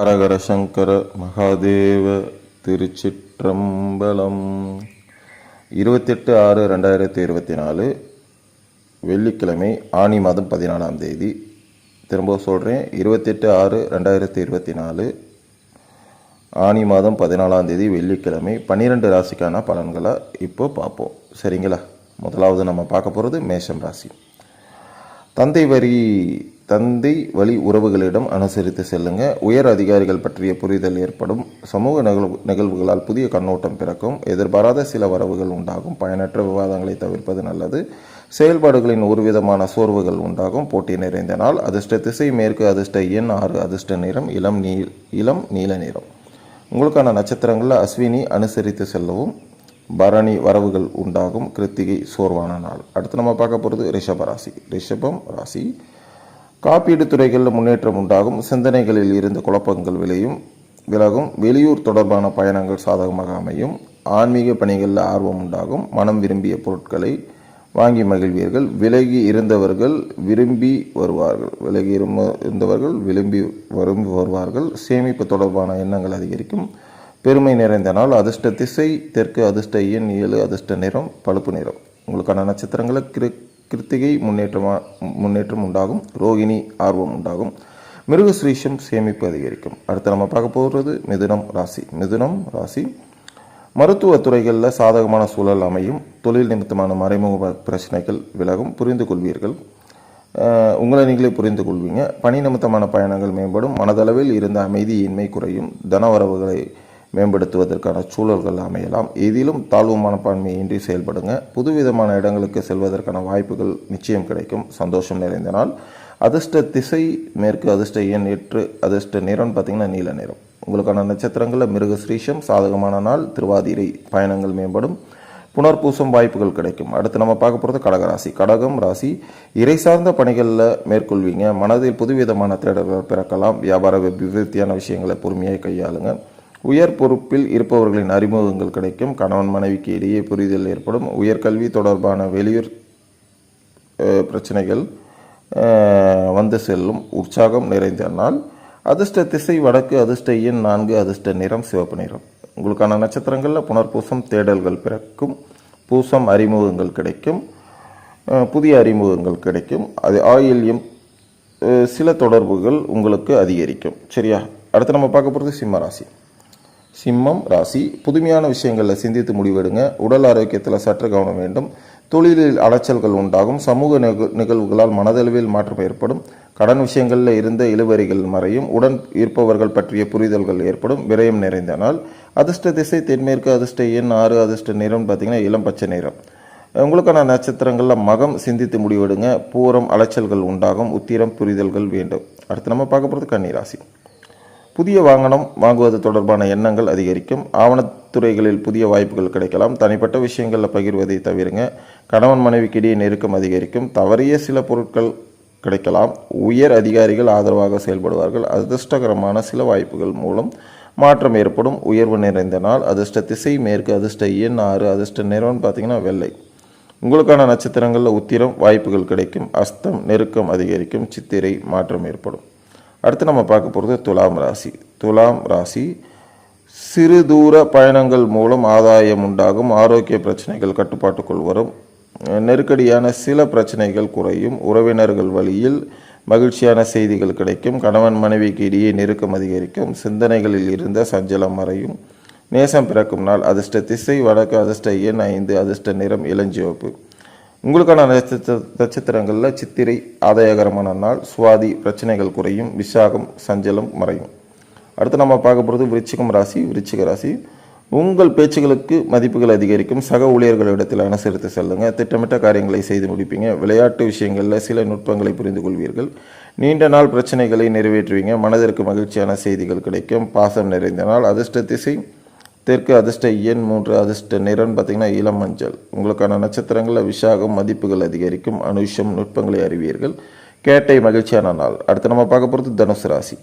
ஹரஹர சங்கர மகாதேவ திருச்சிற்றம்பலம். இருபத்தெட்டு ஆறு ரெண்டாயிரத்தி இருபத்தி நாலு வெள்ளிக்கிழமை ஆனி மாதம் பதினாலாம் தேதி. திரும்ப சொல்கிறேன் இருபத்தெட்டு ஆறு ரெண்டாயிரத்தி இருபத்தி நாலு ஆனி மாதம் பதினாலாம் தேதி வெள்ளிக்கிழமை பன்னிரெண்டு ராசிக்கான பலன்களை இப்போ பார்ப்போம். சரிங்களா? முதலாவது நம்ம பார்க்க போகிறது மேஷம் ராசி. தந்தை வரி தந்தை வழி உறவுகளிடம் அனுசரித்து செல்லுங்க. உயர் அதிகாரிகள் பற்றிய புரிதல் ஏற்படும். சமூக நிகழ்வு நிகழ்வுகளால் புதிய கண்ணோட்டம் பிறக்கும். எதிர்பாராத சில வரவுகள் உண்டாகும். பயனற்ற விவாதங்களை தவிர்ப்பது நல்லது. செயல்பாடுகளின் ஒரு விதமான சோர்வுகள் உண்டாகும். போட்டி நிறைந்த நாள். அதிர்ஷ்ட திசை மேற்கு அதிர்ஷ்ட எண் ஆறு அதிர்ஷ்ட நிறம் இளம் நீல் இளம் நீல நிறம். உங்களுக்கான நட்சத்திரங்களில் அஸ்வினி அனுசரித்து செல்லவும். பரணி வரவுகள் உண்டாகும். கிருத்திகை சோர்வான நாள். அடுத்து நம்ம பார்க்க போகிறது ரிஷப ராசி. ரிஷபம் ராசி. காப்பீடு துறைகளில் முன்னேற்றம் உண்டாகும் சிந்தனைகளில் இருந்து குழப்பங்கள் விளையும் விலகும் வெளியூர் தொடர்பான பயணங்கள் சாதகமாக அமையும் ஆன்மீக பணிகளில் ஆர்வம் உண்டாகும் மனம் விரும்பிய பொருட்களை வாங்கி மகிழ்வீர்கள் விலகி இருந்தவர்கள் விரும்பி வருவார்கள் விலகி இருந்தவர்கள் விரும்பி விரும்பி வருவார்கள் சேமிப்பு தொடர்பான எண்ணங்கள் அதிகரிக்கும் பெருமை நிறைந்த நாள் அதிர்ஷ்ட திசை தெற்கு அதிர்ஷ்ட எண் ஏழு அதிர்ஷ்ட நிறம் பழுப்பு நிறம். உங்களுக்கான நட்சத்திரங்களை கிரு கிருத்திகை முன்னேற்றமா முன்னேற்றம் உண்டாகும் ரோகிணி ஆர்வம் உண்டாகும். மிருகஸ்ரீஷம் சேமிப்பு அதிகரிக்கும். அடுத்து நம்ம பார்க்க போகிறது மிதுனம் ராசி. மிதுனம் ராசி. மருத்துவ துறைகளில் சாதகமான சூழல் அமையும். தொழில் நிமித்தமான மறைமுக பிரச்சனைகள் விலகும். புரிந்து கொள்வீர்கள். உங்களை நீங்களே புரிந்து கொள்வீங்க. பணி நிமித்தமான பயணங்கள் மேம்படும். மனதளவில் இருந்த அமைதியின்மை குறையும். தனவரவுகளை மேம்படுத்துவதற்கான சூழல்கள் அமையலாம். எதிலும் தாழ்வு மனப்பான்மையின்றி செயல்படுங்க. புதுவிதமான இடங்களுக்கு செல்வதற்கான வாய்ப்புகள் நிச்சயம் கிடைக்கும். சந்தோஷம் நிறைந்த நாள். அதிர்ஷ்ட திசை மேற்கு அதிர்ஷ்ட எண் எட்டு அதிர்ஷ்ட நிறம் பார்த்தீங்கன்னா நீல நிறம். உங்களுக்கான நட்சத்திரங்களில் மிருக ஸ்ரீஷம் சாதகமான நாள் திருவாதிரை பயணங்கள் மேம்படும். புனர்பூசம் வாய்ப்புகள் கிடைக்கும். அடுத்து நம்ம பார்க்க போகிறது கடகராசி. கடகம் ராசி இறை சார்ந்த பணிகளில் மேற்கொள்வீங்க. மனதில் புதுவிதமான தேடல்கள் பிறக்கலாம். வியாபார விருத்தியான விஷயங்களை பொறுமையாக கையாளுங்க. உயர் பொறுப்பில் இருப்பவர்களின் அறிமுகங்கள் கிடைக்கும். கணவன் மனைவிக்கு இடையே புரிதல் ஏற்படும். உயர்கல்வி தொடர்பான வெளியூர் பிரச்சனைகள் வந்து செல்லும். உற்சாகம் நிறைந்த நாள். அதிர்ஷ்ட திசை வடக்கு அதிர்ஷ்ட எண் நான்கு அதிர்ஷ்ட நிறம் சிவப்பு நிறம். உங்களுக்கான நட்சத்திரங்களில் புனர்பூசம் தேடல்கள் பிறக்கும். பூசம் அறிமுகங்கள் கிடைக்கும். புதிய அறிமுகங்கள் கிடைக்கும். அது ஆயில்யம் சில தொடர்புகள் உங்களுக்கு அதிகரிக்கும். சரியா? அடுத்து நம்ம பார்க்க போகிறது சிம்ம ராசி. சிம்மம் ராசி புதுமையான விஷயங்களில் சிந்தித்து முடிவெடுங்க. உடல் ஆரோக்கியத்தில் சற்று கவனம் வேண்டும். தொழிலில் அலைச்சல்கள் உண்டாகும். சமூக நிகழ்வுகளால் மனதளவில் மாற்றம் ஏற்படும். கடன் விஷயங்களில் இருந்த இழுவரிகள் மறையும். உடன் இருப்பவர்கள் பற்றிய புரிதல்கள் ஏற்படும். விரயம் நிறைந்த நாள். அதிர்ஷ்ட திசை தென்மேற்கு அதிர்ஷ்ட எண் ஆறு அதிர்ஷ்ட நிறம் பார்த்தீங்கன்னா இளம் பச்சை நிறம். உங்களுக்கான நட்சத்திரங்களில் மகம் சிந்தித்து முடிவெடுங்க. பூரம் அலைச்சல்கள் உண்டாகும். உத்திரம் புரிதல்கள் வேண்டும். அடுத்து நம்ம பார்க்க போகிறது கன்னிராசி புதிய வாகனம் வாங்குவது தொடர்பான எண்ணங்கள் அதிகரிக்கும். ஆவணத்துறைகளில் புதிய வாய்ப்புகள் கிடைக்கலாம். தனிப்பட்ட விஷயங்களில் பகிர்வதை தவிருங்க. கணவன் மனைவிக்கு இடையே நெருக்கம் அதிகரிக்கும். தவறிய சில பொருட்கள் கிடைக்கலாம். உயர் அதிகாரிகள் ஆதரவாக செயல்படுவார்கள். அதிர்ஷ்டகரமான சில வாய்ப்புகள் மூலம் மாற்றம் ஏற்படும். உயர்வு நிறைந்த நாள் அதிர்ஷ்ட திசை மேற்கு அதிர்ஷ்ட எண் ஆறு அதிர்ஷ்ட நிறுவன் பார்த்தீங்கன்னா வெள்ளை. உங்களுக்கான நட்சத்திரங்களில் உத்திரம் வாய்ப்புகள் கிடைக்கும். அஸ்தம் நெருக்கம் அதிகரிக்கும். சித்திரை மாற்றம் ஏற்படும். அடுத்து நம்ம பார்க்க போகிறது துலாம் ராசி. துலாம் ராசி சிறு தூர பயணங்கள் மூலம் ஆதாயம் உண்டாகும் ஆரோக்கிய பிரச்சனைகள் கட்டுப்பாட்டுக்குள் வரும் நெருக்கடியான சில பிரச்சனைகள் குறையும் உறவினர்கள் வழியில் மகிழ்ச்சியான செய்திகள் கிடைக்கும் கணவன் மனைவிக்கு இடையே நெருக்கம் அதிகரிக்கும் சிந்தனைகளில் இருந்த சஞ்சலம் மறையும் நேசம் பிறக்கும் நாள் அதிர்ஷ்ட திசை வடக்கு அதிர்ஷ்ட எண் ஐந்து அதிர்ஷ்ட நிறம் இளஞ்சிவப்பு. உங்களுக்கான நட்சத்திர நட்சத்திரங்களில் சித்திரை ஆதாயகரமான நாள் சுவாதி பிரச்சனைகள் குறையும் விசாகம் சஞ்சலம் மறையும். அடுத்து நம்ம பார்க்க போகிறது விருச்சிகம் ராசி விருச்சிக ராசி. உங்கள் பேச்சுகளுக்கு மதிப்புகள் அதிகரிக்கும். சக ஊழியர்களிடத்தில் அனுசரித்து செல்லுங்கள் திட்டமிட்ட காரியங்களை செய்து முடிப்பீங்க. விளையாட்டு விஷயங்களில் சில நுட்பங்களை புரிந்து கொள்வீர்கள். நீண்ட நாள் பிரச்சனைகளை நிறைவேற்றுவீங்க. மனதிற்கு மகிழ்ச்சியான செய்திகள் கிடைக்கும். பாசம் நிறைந்த நாள் அதிர்ஷ்ட திசை தெற்கு அதிர்ஷ்ட எண் மூன்று அதிர்ஷ்ட நிறம் பார்த்தீங்கன்னா இளம் மஞ்சள். உங்களுக்கான நட்சத்திரங்களில் விசாகம் மதிப்புகள் அதிகரிக்கும். அனுஷம் நுட்பங்களை அறிவீர்கள். கேட்டை மகிழ்ச்சியான நாள். அடுத்து நம்ம பார்க்க போகிறது தனுசு ராசி.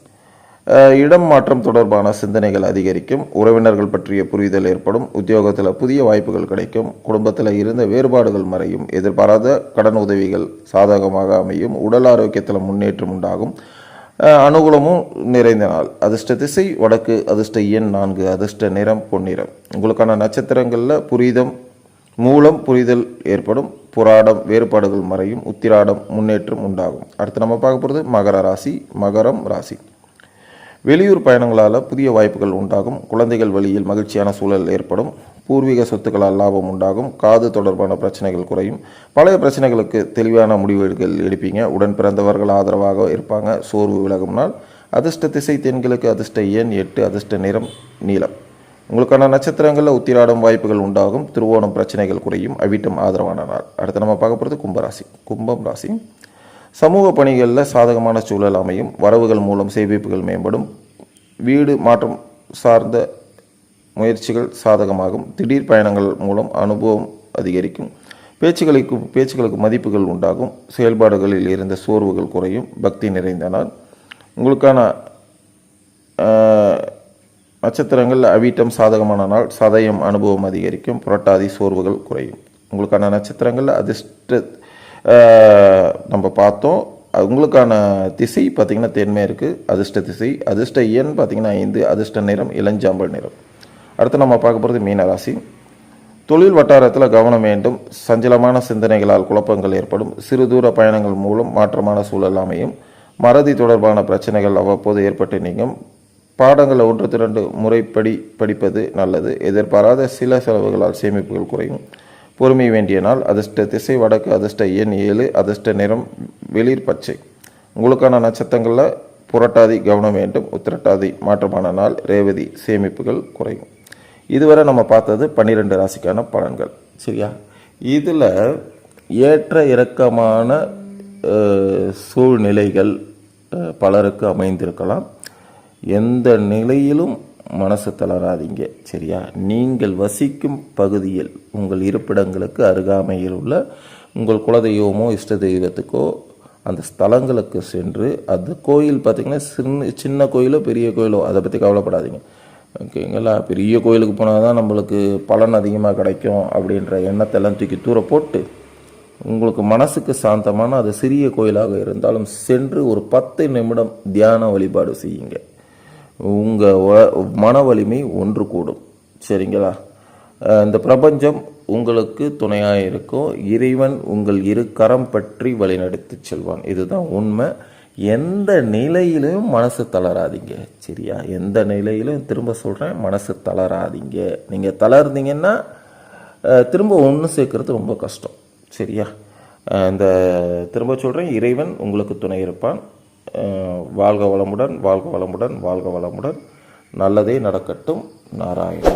இடம் மாற்றம் தொடர்பான சிந்தனைகள் அதிகரிக்கும். உறவினர்கள் பற்றிய புரிதல் ஏற்படும். உத்தியோகத்தில் புதிய வாய்ப்புகள் கிடைக்கும். குடும்பத்தில் இருந்த வேறுபாடுகள் மறையும். எதிர்பாராத கடன் உதவிகள் சாதகமாக அமையும். உடல் ஆரோக்கியத்தில் முன்னேற்றம் உண்டாகும். அனுகூலமும் நிறைந்த நாள். அதிர்ஷ்ட திசை வடக்கு அதிர்ஷ்ட எண் நான்கு அதிர்ஷ்ட நிறம் பொன்னிறம். உங்களுக்கான நட்சத்திரங்களில் புரிதம் மூலம் புரிதல் ஏற்படும். புராடம் வேறுபாடுகள் மறையும். உத்திராடம் முன்னேற்றம் உண்டாகும். அடுத்து நம்ம பார்க்க போகிறது மகர ராசி மகரம் ராசி. வெளியூர் பயணங்களால் புதிய வாய்ப்புகள் உண்டாகும். குழந்தைகள் வழியில் மகிழ்ச்சியான சூழல் ஏற்படும். பூர்வீக சொத்துக்களால் லாபம் உண்டாகும். காது தொடர்பான பிரச்சனைகள் குறையும். பழைய பிரச்சனைகளுக்கு தெளிவான முடிவுகள் எடுப்பீங்க. உடன் பிறந்தவர்கள் ஆதரவாக இருப்பாங்க. சோர்வு விலகும் நாள். அதிர்ஷ்ட திசை தென்களுக்கு அதிர்ஷ்ட எண் எட்டு அதிர்ஷ்ட நிறம் நீளம் உங்களுக்கான நட்சத்திரங்களில் உத்திராடும் வாய்ப்புகள் உண்டாகும். திருவோணம் பிரச்சனைகள் குறையும். அவிட்டம் ஆதரவான நாள். அடுத்து நம்ம பார்க்க போகிறது கும்பராசி. கும்பம் ராசி. சமூக பணிகளில் சாதகமான சூழல் அமையும். வரவுகள் மூலம் சேமிப்புகள் மேம்படும். வீடு மாற்றம் சார்ந்த முயற்சிகள் சாதகமாகும். திடீர் பயணங்கள் மூலம் அனுபவம் அதிகரிக்கும். பேச்சுகளுக்கு பேச்சுகளுக்கு மதிப்புகள் உண்டாகும். செயல்பாடுகளில் இருந்த சோர்வுகள் குறையும். பக்தி நிறைந்த நாள். உங்களுக்கான நட்சத்திரங்கள் அவிட்டம் சாதகமான நாள். சதயம் அனுபவம் அதிகரிக்கும். புரட்டாதி சோர்வுகள் குறையும். உங்களுக்கான நட்சத்திரங்கள் அதிர்ஷ்ட நம்ம பார்த்தோம். உங்களுக்கான திசை பார்த்திங்கன்னா தென்மை இருக்குது அதிர்ஷ்ட திசை. அதிர்ஷ்ட எண் பார்த்திங்கன்னா ஐந்து அதிர்ஷ்ட நிறம் இளஞ்சாம்பல் நிறம். அடுத்து நம்ம பார்க்க போகிறது மீனராசி. தொழில் வட்டாரத்தில் கவனம் வேண்டும் சஞ்சலமான சிந்தனைகளால் குழப்பங்கள் ஏற்படும் சிறு தூர பயணங்கள் மூலம் மாற்றமான சூழல் அமையும். மறதி தொடர்பான பிரச்சனைகள் அவ்வப்போது ஏற்பட்டு நீங்கும். பாடங்களை ஒன்று திரண்டு முறைப்படி படிப்பது நல்லது. எதிர்பாராத சில செலவுகளால் சேமிப்புகள் குறையும். பொறுமை வேண்டிய நாள் அதிர்ஷ்ட திசை வடக்கு அதிர்ஷ்ட எண் ஏழு அதிர்ஷ்ட நிறம் வெளிர் பச்சை. உங்களுக்கான நட்சத்திரங்களில் புரட்டாதி கவனம் வேண்டும் உத்திரட்டாதி மாற்றமான நாள் ரேவதி சேமிப்புகள் குறையும். இதுவரை நம்ம பார்த்தது பன்னிரெண்டு ராசிக்கான பலன்கள். சரியா? இதில் ஏற்ற இறக்கமான சூழ்நிலைகள் பலருக்கு அமைந்திருக்கலாம். எந்த நிலையிலும் மனசு தளராதீங்க. சரியா? நீங்கள் வசிக்கும் பகுதியில் உங்கள் இருப்பிடங்களுக்கு அருகாமையில் உள்ள உங்கள் குலதெய்வமோ இஷ்ட தெய்வத்துக்கோ அந்த ஸ்தலங்களுக்கு சென்று அந்த கோயில் பார்த்திங்கன்னா சின்ன சின்ன கோயிலோ பெரிய கோயிலோ அதை பற்றி கவலைப்படாதீங்க. ஓகேங்களா பெரிய கோயிலுக்கு போனால் தான் நம்மளுக்கு பலன் அதிகமாக கிடைக்கும் அப்படின்ற எண்ணத்தெல்லாம் தூக்கி தூர போட்டு உங்களுக்கு மனசுக்கு சாந்தமான அது சிறிய கோயிலாக இருந்தாலும் சென்று ஒரு பத்து நிமிடம் தியான வழிபாடு செய்யுங்க. உங்கள் மன வலிமை ஒன்று கூடும். சரிங்களா? இந்த பிரபஞ்சம் உங்களுக்கு துணையாக இருக்கும். இறைவன் உங்கள் இரு கரம் பற்றி வழிநடத்தி செல்வான். இதுதான் உண்மை. எந்த நிலையிலும் மனசு தளராதீங்க. சரியா? எந்த நிலையிலும் திரும்ப சொல்கிறேன் மனசு தளராதீங்க. நீங்கள் தளர்ந்தீங்கன்னா திரும்ப ஒன்று சேர்க்கறது ரொம்ப கஷ்டம். சரியா? இந்த திரும்ப சொல்கிறேன் இறைவன் உங்களுக்கு துணை இருப்பான். வாழ்க வளமுடன் வாழ்க வளமுடன் வாழ்க வளமுடன். நல்லதே நடக்கட்டும். நாராயணா.